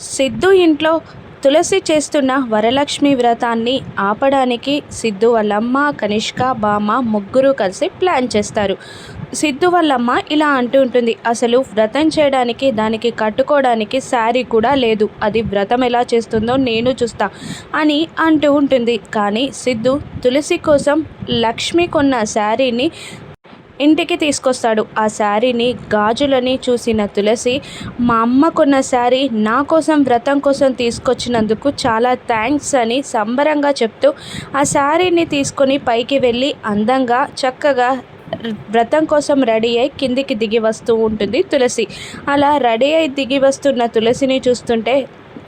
సిద్ధు ఇంట్లో తులసి చేస్తున్న వరలక్ష్మి వ్రతాన్ని ఆపడానికి సిద్ధు వాళ్ళమ్మ కనిష్క బామ్మ ముగ్గురు కలిసి ప్లాన్ చేస్తారు. సిద్ధు వాళ్ళమ్మ ఇలా అంటూ ఉంటుంది అసలు వ్రతం చేయడానికి దానికి కట్టుకోవడానికి శారీ కూడా లేదు. అది వ్రతం ఎలా చేస్తుందో నేను చూస్తా అని అంటూ ఉంటుంది. కానీ సిద్ధు తులసి కోసం లక్ష్మి కొన్న శారీని ఇంటికి తీసుకొస్తాడు. ఆ శారీని గాజులని చూసిన తులసి మా అమ్మ కొన్న శారీ నా కోసం వ్రతం కోసం తీసుకొచ్చినందుకు చాలా థ్యాంక్స్ అని సంబరంగా చెప్తూ ఆ శారీని తీసుకొని పైకి వెళ్ళి అందంగా చక్కగా వ్రతం కోసం రెడీ అయి కిందికి దిగి వస్తూ ఉంటుంది తులసి. అలా రెడీ అయి దిగి వస్తున్న తులసిని చూస్తుంటే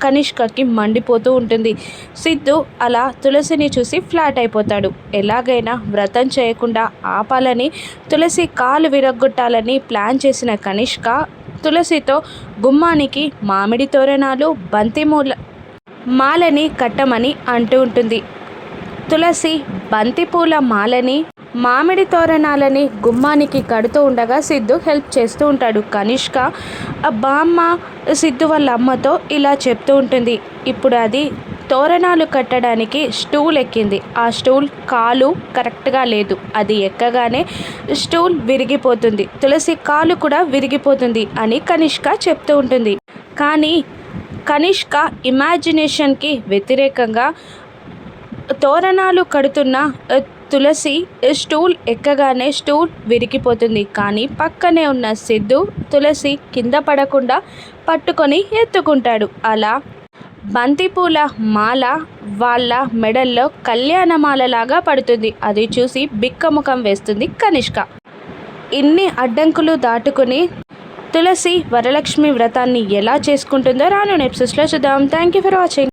కనిష్కకి మండిపోతూ ఉంటుంది. సిద్ధు అలా తులసిని చూసి ఫ్లాట్ అయిపోతాడు. ఎలాగైనా వ్రతం చేయకుండా ఆపాలని తులసి కాలు విరగ్గొట్టాలని ప్లాన్ చేసిన కనిష్క తులసితో గుమ్మానికి మామిడి తోరణాలు బంతిమూల మాలని కట్టమని అంటూ ఉంటుంది. తులసి బంతిపూల మాలని మామిడి తోరణాలని గుమ్మానికి కడుతూ ఉండగా సిద్ధు హెల్ప్ చేస్తూ ఉంటాడు. కనిష్క బామ్మ సిద్ధు వాళ్ళ అమ్మతో ఇలా చెప్తూ ఉంటుంది. ఇప్పుడు అది తోరణాలు కట్టడానికి స్టూల్ ఎక్కింది. ఆ స్టూల్ కాలు కరెక్ట్గా లేదు. అది ఎక్కగానే స్టూల్ విరిగిపోతుంది. తులసి కాలు కూడా విరిగిపోతుంది అని కనిష్క చెప్తూ ఉంటుంది. కానీ కనిష్క ఇమాజినేషన్కి వ్యతిరేకంగా తోరణాలు కడుతున్న తులసి స్టూల్ ఎక్కగానే స్టూల్ విరిగిపోతుంది. కానీ పక్కనే ఉన్న సిద్ధు తులసి కింద పడకుండా పట్టుకొని ఎత్తుకుంటాడు. అలా బంతిపూల మాల వాళ్ళ మెడల్లో కళ్యాణమాలలాగా పడుతుంది. అది చూసి బిక్కముఖం వేస్తుంది కనిష్క. ఇన్ని అడ్డంకులు దాటుకుని తులసి వరలక్ష్మి వ్రతాన్ని ఎలా చేసుకుంటుందో రాను ఎపిసోడ్స్లో చూద్దాం. Thank you for watching.